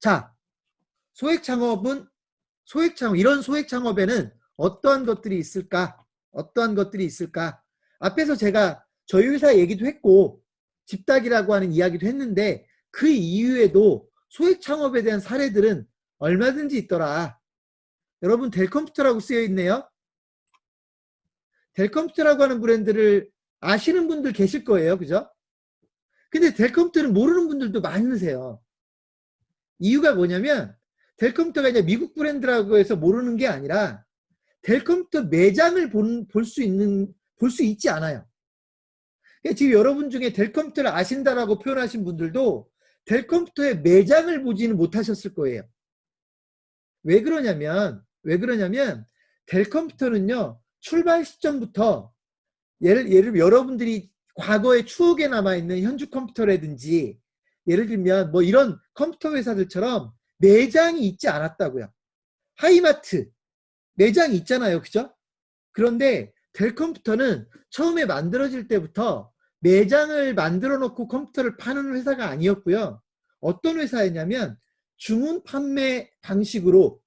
자, 소액 창업은 소액 창업 이런 소액 창업에는 어떠한 것들이 있을까? 어떠한 것들이 있을까? 앞에서 제가 저희 회사 얘기도 했고 집닭이라고 하는 이야기도 했는데 그 이후에도 소액 창업에 대한 사례들은 얼마든지 있더라. 여러분 델컴퓨터라고 쓰여 있네요. 델컴퓨터라고 하는 브랜드를 아시는 분들 계실 거예요. 그죠? 근데 델컴퓨터는 모르는 분들도 많으세요. 이유가 뭐냐면 델컴퓨터가 이제 미국 브랜드라고 해서 모르는 게 아니라 델컴퓨터 매장을 볼 수 있는 볼 수 있지 않아요. 그러니까 지금 여러분 중에 델컴퓨터를 아신다라고 표현하신 분들도 델컴퓨터의 매장을 보지는 못하셨을 거예요. 왜 그러냐면 왜 그러냐면 델컴퓨터는요 출발 시점부터 예를 예를 여러분들이 과거의 추억에 남아 있는 현주 컴퓨터라든지 예를 들면 뭐 이런 컴퓨터 회사들처럼 매장이 있지 않았다고요. 하이마트 매장이 있잖아요. 그죠? 그런데 델 컴퓨터는 처음에 만들어질 때부터 매장을 만들어 놓고 컴퓨터를 파는 회사가 아니었고요. 어떤 회사였냐면 주문 판매 방식으로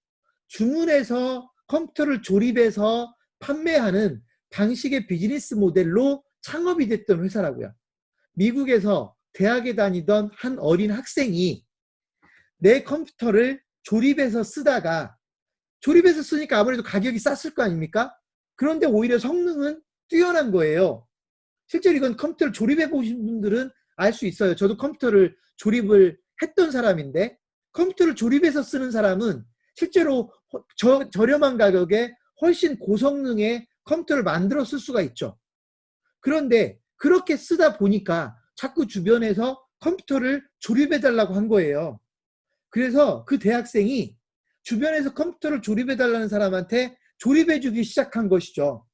주문해서 컴퓨터를 조립해서 판매하는 방식의 비즈니스 모델로 창업이 됐던 회사라고요. 미국에서 대학에 다니던 한 어린 학생이 내 컴퓨터를 조립해서 쓰다가 조립해서 쓰니까 아무래도 가격이 쌌을 거 아닙니까? 그런데 오히려 성능은 뛰어난 거예요. 실제로 이건 컴퓨터를 조립해 보신 분들은 알 수 있어요. 저도 컴퓨터를 조립을 했던 사람인데 컴퓨터를 조립해서 쓰는 사람은 실제로 저, 저렴한 가격에 훨씬 고성능의 컴퓨터를 만들어 쓸 수가 있죠. 그런데 그렇게 쓰다 보니까 자꾸 주변에서 컴퓨터를 조립해 달라고 한 거예요. 그래서 그 대학생이 주변에서 컴퓨터를 조립해 달라는 사람한테 조립해 주기 시작한 것이죠.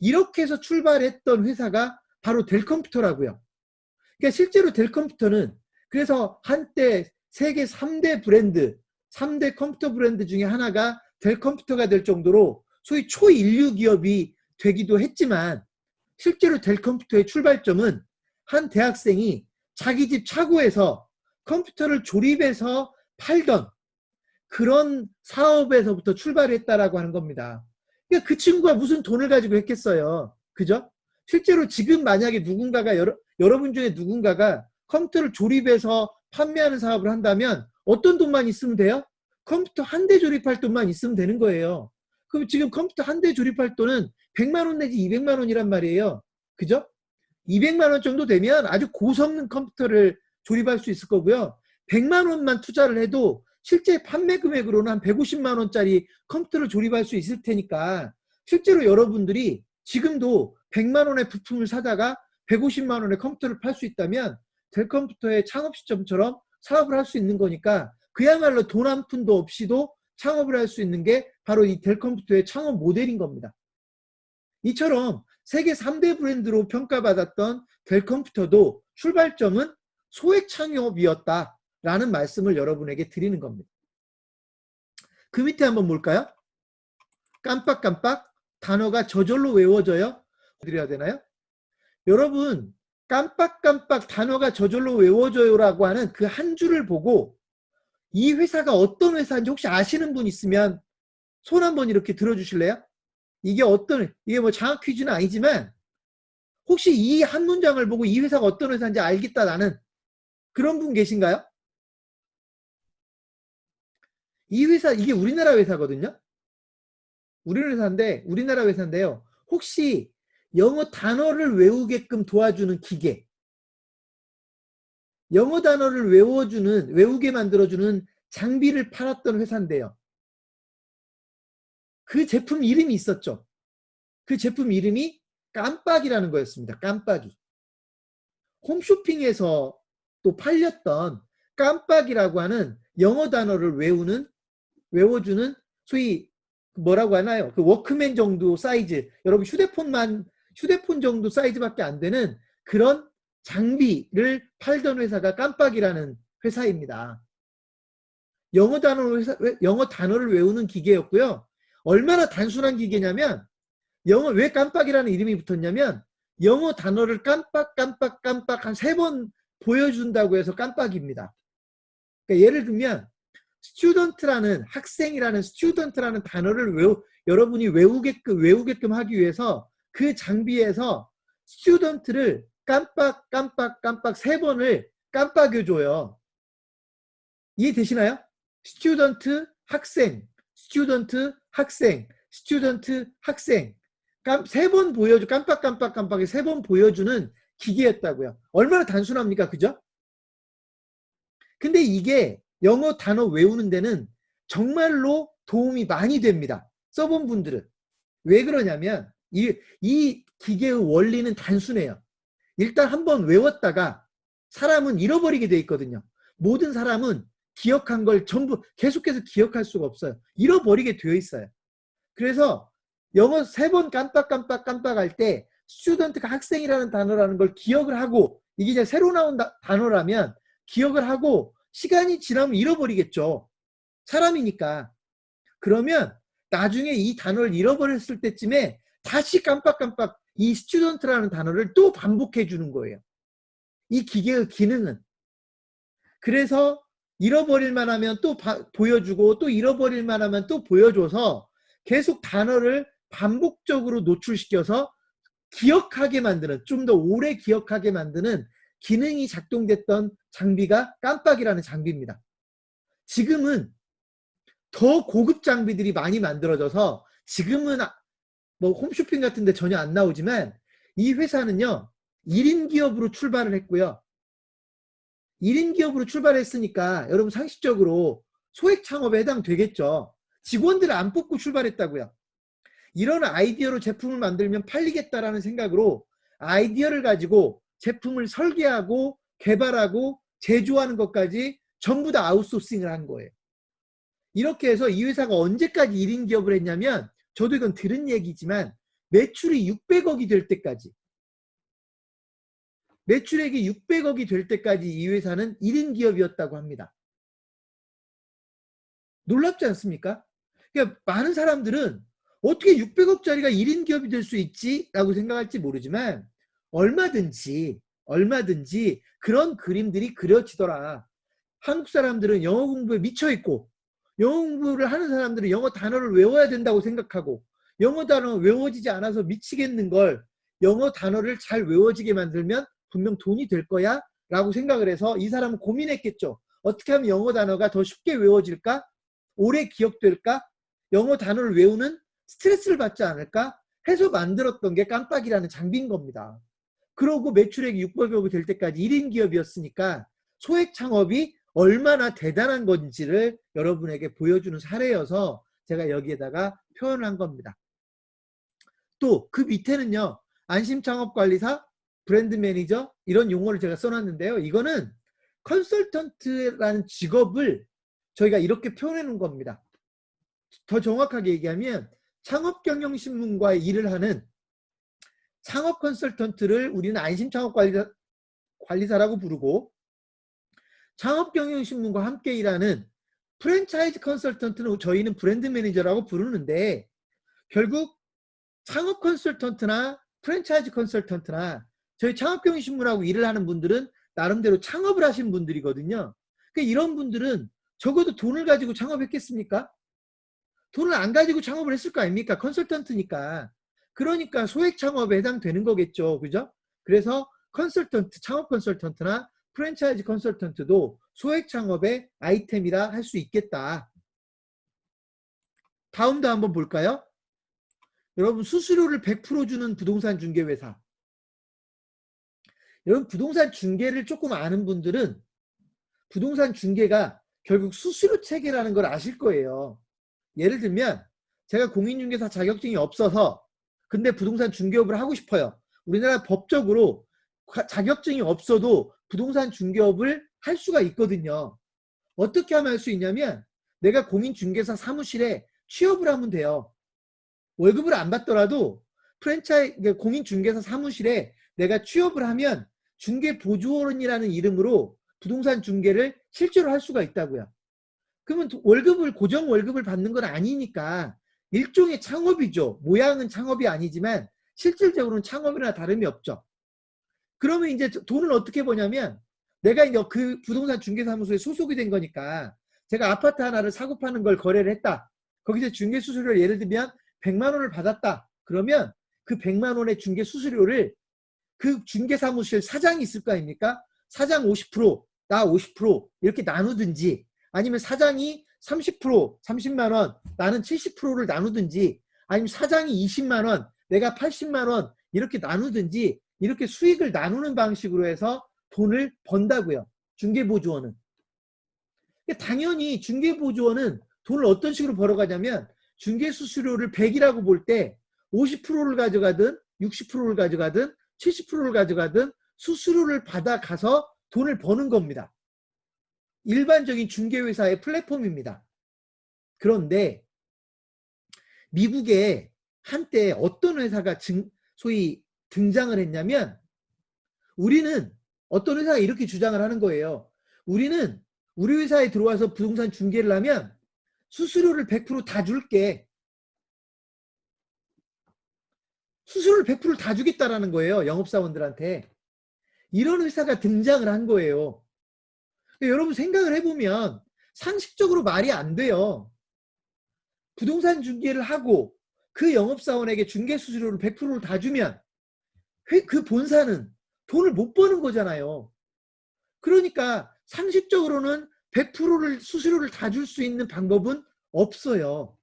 이렇게 해서 출발했던 회사가 바로 델 컴퓨터라고요. 그러니까 실제로 델 컴퓨터는 그래서 한때 세계 3대 브랜드, 3대 컴퓨터 브랜드 중에 하나가 델 컴퓨터가 될 정도로 소위 초인류 기업이 되기도 했지만 실제로 델 컴퓨터의 출발점은 한 대학생이 자기 집 차고에서 컴퓨터를 조립해서 팔던 그런 사업에서부터 출발했다라고 하는 겁니다. 그러니까 그 친구가 무슨 돈을 가지고 했겠어요. 그죠? 실제로 지금 만약에 누군가가 여러, 여러분 중에 누군가가 컴퓨터를 조립해서 판매하는 사업을 한다면 어떤 돈만 있으면 돼요? 컴퓨터 한 대 조립할 돈만 있으면 되는 거예요. 그럼 지금 컴퓨터 한 대 조립할 돈은 100만 원 내지 200만 원이란 말이에요. 그죠? 200만 원 정도 되면 아주 고성능 컴퓨터를 조립할 수 있을 거고요. 100만 원만 투자를 해도 실제 판매 금액으로는 한 150만 원짜리 컴퓨터를 조립할 수 있을 테니까 실제로 여러분들이 지금도 100만 원의 부품을 사다가 150만 원의 컴퓨터를 팔 수 있다면 델 컴퓨터의 창업 시점처럼 사업을 할 수 있는 거니까 그야말로 돈 한 푼도 없이도 창업을 할 수 있는 게 바로 이 델 컴퓨터의 창업 모델인 겁니다. 이처럼 세계 3대 브랜드로 평가받았던 델 컴퓨터도 출발점은 소액 창업이었다라는 말씀을 여러분에게 드리는 겁니다. 그 밑에 한번 볼까요? 깜빡깜빡 단어가 저절로 외워져요? 드려야 되나요? 여러분 깜빡깜빡 단어가 저절로 외워져요라고 하는 그 한 줄을 보고 이 회사가 어떤 회사인지 혹시 아시는 분 있으면 손 한번 이렇게 들어주실래요? 이게 어떤 이게 뭐 장학 퀴즈는 아니지만 혹시 이 한 문장을 보고 이 회사가 어떤 회사인지 알겠다 나는 그런 분 계신가요? 이 회사 이게 우리나라 회사거든요. 우리나라 회사인데 우리나라 회사인데요. 혹시 영어 단어를 외우게끔 도와주는 기계 영어 단어를 외워주는 외우게 만들어주는 장비를 팔았던 회사인데요. 그 제품 이름이 있었죠. 그 제품 이름이 깜빡이라는 거였습니다. 깜빡이. 홈쇼핑에서 또 팔렸던 깜빡이라고 하는 영어 단어를 외우는 외워주는 소위 뭐라고 하나요? 그 워크맨 정도 사이즈 여러분 휴대폰만 휴대폰 정도 사이즈밖에 안 되는 그런 장비를 팔던 회사가 깜빡이라는 회사입니다. 영어 단어 회사, 영어 단어를 외우는 기계였고요. 얼마나 단순한 기계냐면 영어 왜 깜빡이라는 이름이 붙었냐면 영어 단어를 깜빡 깜빡 깜빡 한 세 번 보여준다고 해서 깜빡입니다. 그러니까 예를 들면 스튜던트라는 학생이라는 스튜던트라는 단어를 외우, 여러분이 외우게끔 외우게끔 하기 위해서 그 장비에서 스튜던트를 깜빡 깜빡 깜빡 세 번을 깜빡여 줘요. 이해되시나요? 스튜던트 학생, 스튜던트 학생, 스튜던트 학생 세 번 보여줘 깜빡 깜빡 깜빡이 세 번 보여주는 기계였다고요. 얼마나 단순합니까? 그죠? 근데 이게 영어 단어 외우는 데는 정말로 도움이 많이 됩니다. 써본 분들은. 왜 그러냐면 이, 이 기계의 원리는 단순해요. 일단 한번 외웠다가 사람은 잃어버리게 돼 있거든요. 모든 사람은 기억한 걸 전부 계속해서 기억할 수가 없어요. 잃어버리게 되어 있어요. 그래서 영어 세 번 깜빡깜빡 깜빡할 때 스튜던트가 학생이라는 단어라는 걸 기억을 하고 이게 이제 새로 나온 다- 단어라면 기억을 하고 시간이 지나면 잃어버리겠죠. 사람이니까. 그러면 나중에 이 단어를 잃어버렸을 때쯤에 다시 깜빡깜빡 이 스튜던트라는 단어를 또 반복해 주는 거예요. 이 기계의 기능은. 그래서 잃어버릴 만 하면 또 바- 보여주고 또 잃어버릴 만 하면 또 보여줘서 계속 단어를 반복적으로 노출시켜서 기억하게 만드는 좀 더 오래 기억하게 만드는 기능이 작동됐던 장비가 깜빡이라는 장비입니다. 지금은 더 고급 장비들이 많이 만들어져서 지금은 아- 뭐 홈쇼핑 같은 데 전혀 안 나오지만 이 회사는요 1인 기업으로 출발을 했고요. 1인 기업으로 출발했으니까 여러분 상식적으로 소액 창업에 해당되겠죠. 직원들을 안 뽑고 출발했다고요. 이런 아이디어로 제품을 만들면 팔리겠다라는 생각으로 아이디어를 가지고 제품을 설계하고 개발하고 제조하는 것까지 전부 다 아웃소싱을 한 거예요. 이렇게 해서 이 회사가 언제까지 1인 기업을 했냐면 저도 이건 들은 얘기지만 매출이 600억이 될 때까지 매출액이 600억이 될 때까지 이 회사는 1인 기업이었다고 합니다. 놀랍지 않습니까? 그러니까 많은 사람들은 어떻게 600억짜리가 1인 기업이 될 수 있지? 라고 생각할지 모르지만 얼마든지 얼마든지 그런 그림들이 그려지더라. 한국 사람들은 영어 공부에 미쳐 있고 영어 공부를 하는 사람들은 영어 단어를 외워야 된다고 생각하고 영어 단어 외워지지 않아서 미치겠는 걸 영어 단어를 잘 외워지게 만들면 분명 돈이 될 거야 라고 생각을 해서 이 사람은 고민했겠죠. 어떻게 하면 영어 단어가 더 쉽게 외워질까? 오래 기억될까? 영어 단어를 외우는 스트레스를 받지 않을까? 해서 만들었던 게 깜빡이라는 장비인 겁니다. 그러고 매출액이 600억이 될 때까지 1인 기업이었으니까 소액 창업이 얼마나 대단한 건지를 여러분에게 보여주는 사례여서 제가 여기에다가 표현을 한 겁니다. 또 그 밑에는요. 안심창업관리사, 브랜드 매니저 이런 용어를 제가 써놨는데요. 이거는 컨설턴트라는 직업을 저희가 이렇게 표현해 놓은 겁니다. 더 정확하게 얘기하면 창업경영신문과 일을 하는 창업 컨설턴트를 우리는 안심창업관리사라고 부르고 창업경영신문과 함께 일하는 프랜차이즈 컨설턴트는 저희는 브랜드 매니저라고 부르는데 결국 창업 컨설턴트나 프랜차이즈 컨설턴트나 저희 창업경영신문하고 일을 하는 분들은 나름대로 창업을 하신 분들이거든요. 그러니까 이런 분들은 적어도 돈을 가지고 창업했겠습니까? 돈을 안 가지고 창업을 했을 거 아닙니까? 컨설턴트니까. 그러니까 소액 창업에 해당되는 거겠죠. 그죠? 그래서 컨설턴트, 창업 컨설턴트나 프랜차이즈 컨설턴트도 소액 창업의 아이템이라 할 수 있겠다. 다음도 한번 볼까요? 여러분 수수료를 100% 주는 부동산 중개회사. 여러분 부동산 중개를 조금 아는 분들은 부동산 중개가 결국 수수료 체계라는 걸 아실 거예요. 예를 들면 제가 공인중개사 자격증이 없어서 근데 부동산 중개업을 하고 싶어요. 우리나라 법적으로 가- 자격증이 없어도 부동산 중개업을 할 수가 있거든요. 어떻게 하면 할 수 있냐면 내가 공인중개사 사무실에 취업을 하면 돼요. 월급을 안 받더라도 프랜차이 그러니까 공인중개사 사무실에 내가 취업을 하면 중개보조원이라는 이름으로 부동산 중개를 실제로 할 수가 있다고요. 그러면 도- 월급을 고정 월급을 받는 건 아니니까 일종의 창업이죠. 모양은 창업이 아니지만 실질적으로는 창업이나 다름이 없죠. 그러면 이제 돈을 어떻게 버냐면 내가 이제 그 부동산 중개사무소에 소속이 된 거니까 제가 아파트 하나를 사고 파는 걸 거래를 했다. 거기서 중개 수수료를 예를 들면 100만 원을 받았다. 그러면 그 100만 원의 중개 수수료를 그 중개사무실 사장이 있을 거 아닙니까? 사장 50%, 나 50% 이렇게 나누든지 아니면 사장이 30%, 30만 원, 나는 70%를 나누든지 아니면 사장이 20만 원, 내가 80만 원 이렇게 나누든지 이렇게 수익을 나누는 방식으로 해서 돈을 번다고요. 중개보조원은. 그러니까 당연히 중개보조원은 돈을 어떤 식으로 벌어가냐면 중개수수료를 100이라고 볼 때 50%를 가져가든 60%를 가져가든 70%를 가져가든 수수료를 받아가서 돈을 버는 겁니다. 일반적인 중개회사의 플랫폼입니다. 그런데 미국에 한때 어떤 회사가 증, 소위 등장을 했냐면 우리는 어떤 회사가 이렇게 주장을 하는 거예요. 우리는 우리 회사에 들어와서 부동산 중개를 하면 수수료를 100%다 줄게. 수수료를 100%다 주겠다라는 거예요. 영업사원들한테. 이런 회사가 등장을 한 거예요. 여러분 생각을 해보면 상식적으로 말이 안 돼요. 부동산 중개를 하고 그 영업사원에게 중개 수수료를 100%를 다 주면 그 본사는 돈을 못 버는 거잖아요. 그러니까 상식적으로는 100%를 수수료를 다 줄 수 있는 방법은 없어요.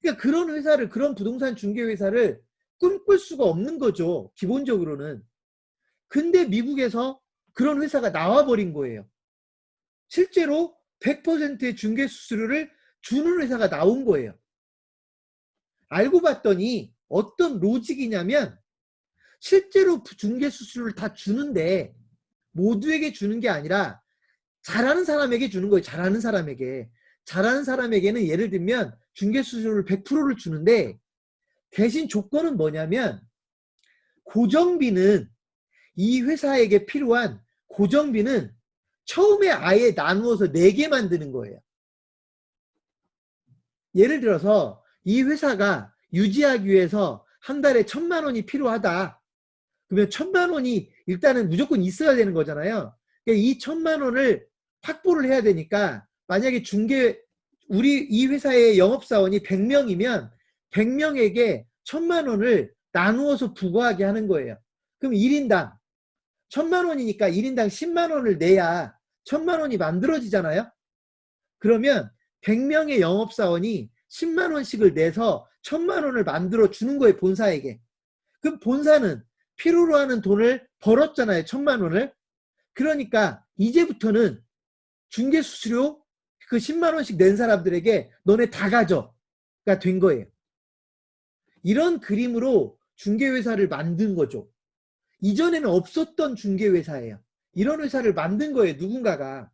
그러니까 그런 회사를 그런 부동산 중개 회사를 꿈꿀 수가 없는 거죠. 기본적으로는. 근데 미국에서 그런 회사가 나와 버린 거예요. 실제로 100%의 중개 수수료를 주는 회사가 나온 거예요. 알고 봤더니 어떤 로직이냐면 실제로 중개 수수료를 다 주는데 모두에게 주는 게 아니라 잘하는 사람에게 주는 거예요. 잘하는 사람에게. 잘하는 사람에게는 예를 들면 중개 수수료를 100%를 주는데 대신 조건은 뭐냐면 고정비는 이 회사에게 필요한 고정비는 처음에 아예 나누어서 4개 만드는 거예요. 예를 들어서 이 회사가 유지하기 위해서 한 달에 천만 원이 필요하다. 그러면 천만 원이 일단은 무조건 있어야 되는 거잖아요. 그러니까 이 천만 원을 확보를 해야 되니까 만약에 중개 우리 이 회사의 영업사원이 100명이면 100명에게 천만 원을 나누어서 부과하게 하는 거예요. 그럼 1인당 천만 원이니까 1인당 10만 원을 내야 천만 원이 만들어지잖아요. 그러면 100명의 영업사원이 10만 원씩을 내서 천만 원을 만들어 주는 거예요. 본사에게. 그럼 본사는 필요로 하는 돈을 벌었잖아요. 천만 원을. 그러니까 이제부터는 중개 수수료 그 10만 원씩 낸 사람들에게 너네 다 가져가 된 거예요. 이런 그림으로 중개회사를 만든 거죠. 이전에는 없었던 중개회사예요. 이런 회사를 만든 거예요. 누군가가.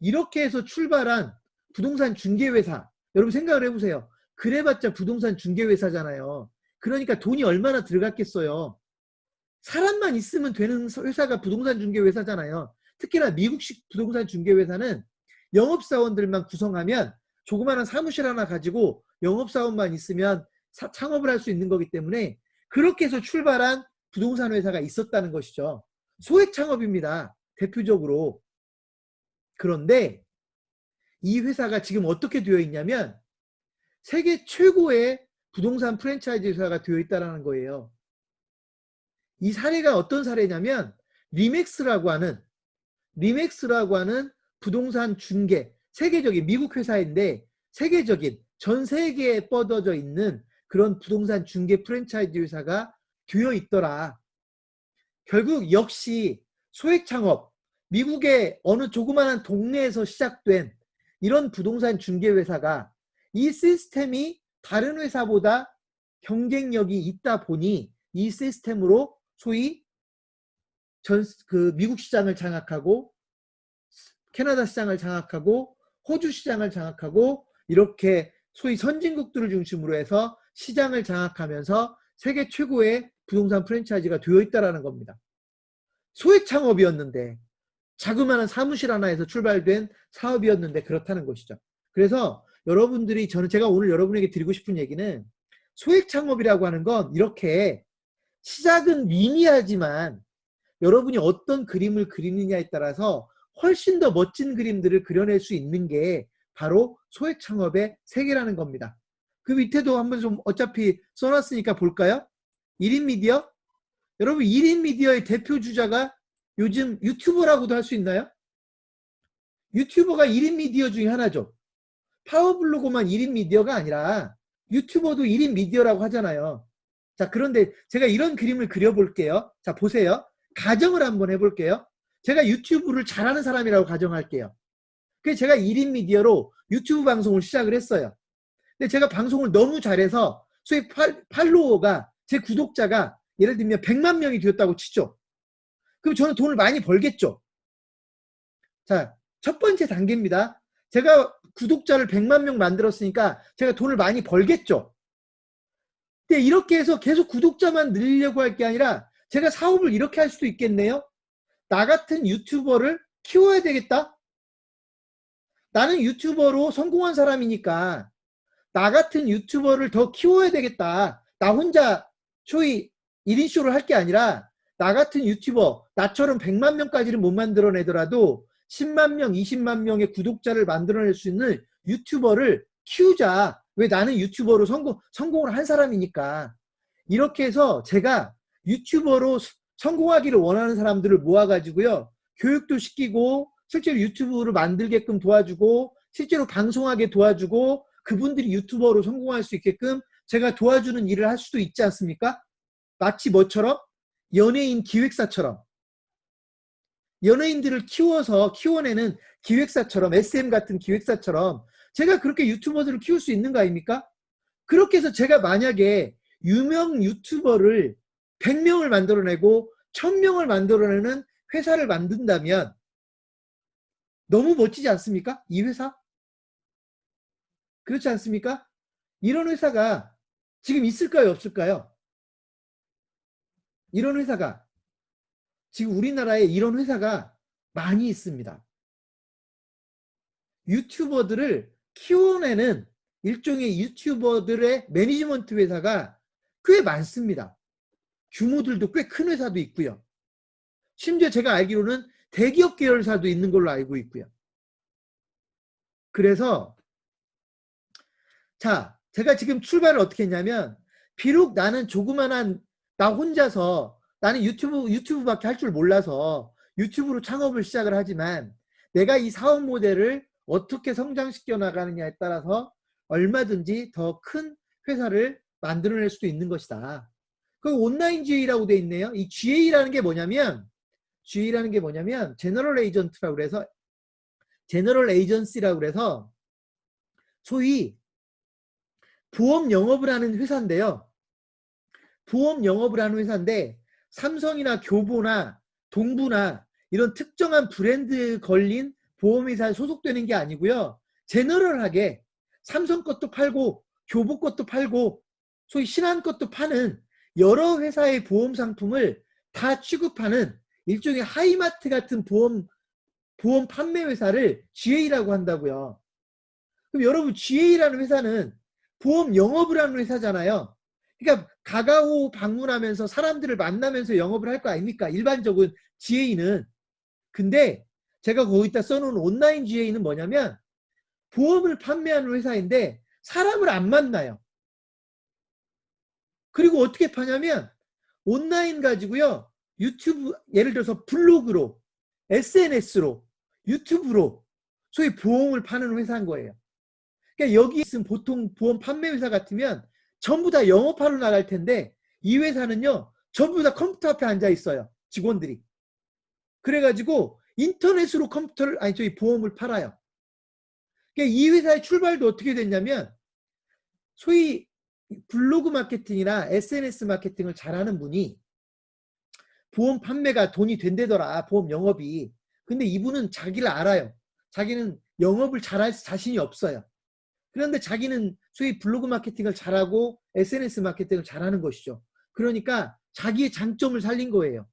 이렇게 해서 출발한 부동산 중개회사. 여러분 생각을 해보세요. 그래봤자 부동산 중개회사잖아요. 그러니까 돈이 얼마나 들어갔겠어요. 사람만 있으면 되는 회사가 부동산 중개회사잖아요. 특히나 미국식 부동산 중개회사는 영업사원들만 구성하면 조그마한 사무실 하나 가지고 영업사원만 있으면 사, 창업을 할 수 있는 거기 때문에 그렇게 해서 출발한 부동산 회사가 있었다는 것이죠. 소액 창업입니다. 대표적으로. 그런데 이 회사가 지금 어떻게 되어 있냐면 세계 최고의 부동산 프랜차이즈 회사가 되어 있다는 거예요. 이 사례가 어떤 사례냐면 리맥스라고 하는 리맥스라고 하는 부동산 중개 세계적인 미국 회사인데 세계적인 전 세계에 뻗어져 있는 그런 부동산 중개 프랜차이즈 회사가 되어 있더라. 결국 역시 소액 창업, 미국의 어느 조그마한 동네에서 시작된 이런 부동산 중개 회사가 이 시스템이 다른 회사보다 경쟁력이 있다 보니 이 시스템으로 소위 전 그 미국 시장을 장악하고 캐나다 시장을 장악하고 호주 시장을 장악하고 이렇게 소위 선진국들을 중심으로 해서 시장을 장악하면서 세계 최고의 부동산 프랜차이즈가 되어 있다라는 겁니다. 소액 창업이었는데 자그마한 사무실 하나에서 출발된 사업이었는데 그렇다는 것이죠. 그래서 여러분들이 저는 제가 오늘 여러분에게 드리고 싶은 얘기는 소액 창업이라고 하는 건 이렇게 시작은 미미하지만 여러분이 어떤 그림을 그리느냐에 따라서 훨씬 더 멋진 그림들을 그려낼 수 있는 게 바로 소액 창업의 세계라는 겁니다. 그 밑에도 한번 좀 어차피 써놨으니까 볼까요? 1인 미디어? 여러분 1인 미디어의 대표 주자가 요즘 유튜버라고도 할 수 있나요? 유튜버가 1인 미디어 중에 하나죠. 파워블로그만 1인 미디어가 아니라 유튜버도 1인 미디어라고 하잖아요. 자, 그런데 제가 이런 그림을 그려볼게요. 자, 보세요. 가정을 한번 해볼게요. 제가 유튜브를 잘하는 사람이라고 가정할게요. 그래서 제가 1인 미디어로 유튜브 방송을 시작을 했어요. 근데 제가 방송을 너무 잘해서 소위 팔, 팔로워가 제 구독자가 예를 들면 100만 명이 되었다고 치죠. 그럼 저는 돈을 많이 벌겠죠. 자, 첫 번째 단계입니다. 제가 구독자를 100만 명 만들었으니까 제가 돈을 많이 벌겠죠. 근데 이렇게 해서 계속 구독자만 늘리려고 할 게 아니라 제가 사업을 이렇게 할 수도 있겠네요. 나 같은 유튜버를 키워야 되겠다. 나는 유튜버로 성공한 사람이니까 나 같은 유튜버를 더 키워야 되겠다. 나 혼자 소위 1인 쇼를 할 게 아니라 나 같은 유튜버, 나처럼 100만 명까지는 못 만들어내더라도 10만 명, 20만 명의 구독자를 만들어낼 수 있는 유튜버를 키우자. 왜 나는 유튜버로 성공, 성공을 한 사람이니까. 이렇게 해서 제가 유튜버로 성공하기를 원하는 사람들을 모아가지고요. 교육도 시키고, 실제로 유튜브를 만들게끔 도와주고, 실제로 방송하게 도와주고, 그분들이 유튜버로 성공할 수 있게끔 제가 도와주는 일을 할 수도 있지 않습니까? 마치 뭐처럼? 연예인 기획사처럼. 연예인들을 키워서 키워내는 기획사처럼 SM 같은 기획사처럼 제가 그렇게 유튜버들을 키울 수 있는 거 아닙니까? 그렇게 해서 제가 만약에 유명 유튜버를 100명을 만들어내고 1000명을 만들어내는 회사를 만든다면 너무 멋지지 않습니까? 이 회사? 그렇지 않습니까? 이런 회사가 지금 있을까요? 없을까요? 이런 회사가 지금 우리나라에 이런 회사가 많이 있습니다. 유튜버들을 키워내는 일종의 유튜버들의 매니지먼트 회사가 꽤 많습니다. 규모들도 꽤 큰 회사도 있고요. 심지어 제가 알기로는 대기업 계열사도 있는 걸로 알고 있고요. 그래서 자, 제가 지금 출발을 어떻게 했냐면 비록 나는 조그만한 나 혼자서 나는 유튜브 유튜브밖에 할 줄 몰라서 유튜브로 창업을 시작을 하지만 내가 이 사업 모델을 어떻게 성장시켜 나가느냐에 따라서 얼마든지 더 큰 회사를 만들어낼 수도 있는 것이다. 그 온라인 GA라고 돼 있네요. 이 GA라는 게 뭐냐면 GA라는 게 뭐냐면 제너럴 에이전트라고 그래서 제너럴 에이전시라고 그래서 소위 보험 영업을 하는 회사인데요. 보험 영업을 하는 회사인데 삼성이나 교보나 동부나 이런 특정한 브랜드 걸린 보험회사에 소속되는 게 아니고요. 제너럴하게 삼성 것도 팔고 교보 것도 팔고 소위 신한 것도 파는 여러 회사의 보험 상품을 다 취급하는 일종의 하이마트 같은 보험 보험 판매 회사를 GA라고 한다고요. 그럼 여러분 GA라는 회사는 보험 영업을 하는 회사잖아요. 그러니까 가가오 방문하면서 사람들을 만나면서 영업을 할 거 아닙니까? 일반적인 GA는. 근데 제가 거기다 써놓은 온라인 GA는 뭐냐면 보험을 판매하는 회사인데 사람을 안 만나요. 그리고 어떻게 파냐면 온라인 가지고요. 유튜브 예를 들어서 블로그로 SNS로 유튜브로 소위 보험을 파는 회사인 거예요. 그러니까 여기 있으면 보통 보험 판매 회사 같으면 전부 다 영업하러 나갈 텐데 이 회사는요 전부 다 컴퓨터 앞에 앉아 있어요 직원들이. 그래가지고 인터넷으로 컴퓨터를 아니 저희 보험을 팔아요. 그러니까 이 회사의 출발도 어떻게 됐냐면 소위 블로그 마케팅이나 SNS 마케팅을 잘하는 분이 보험 판매가 돈이 된대더라 보험 영업이. 근데 이분은 자기를 알아요. 자기는 영업을 잘할 자신이 없어요 그런데 자기는 소위 블로그 마케팅을 잘하고 SNS 마케팅을 잘하는 것이죠. 그러니까 자기의 장점을 살린 거예요.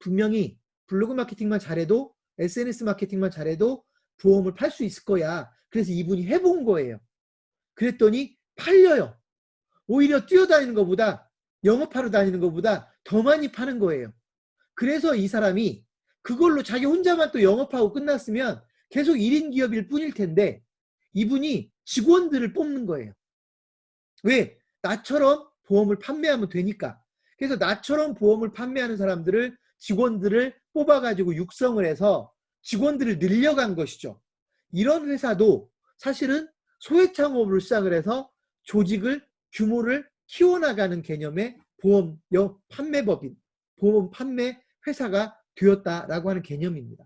분명히 블로그 마케팅만 잘해도 SNS 마케팅만 잘해도 보험을 팔 수 있을 거야. 그래서 이분이 해본 거예요. 그랬더니 팔려요. 오히려 뛰어다니는 것보다 영업하러 다니는 것보다 더 많이 파는 거예요. 그래서 이 사람이 그걸로 자기 혼자만 또 영업하고 끝났으면 계속 1인 기업일 뿐일 텐데 이분이 직원들을 뽑는 거예요. 왜? 나처럼 보험을 판매하면 되니까. 그래서 나처럼 보험을 판매하는 사람들을 직원들을 뽑아가지고 육성을 해서 직원들을 늘려간 것이죠. 이런 회사도 사실은 소액 창업으로 시작을 해서 조직을 규모를 키워나가는 개념의 보험 여 판매법인 보험 판매 회사가 되었다라고 하는 개념입니다.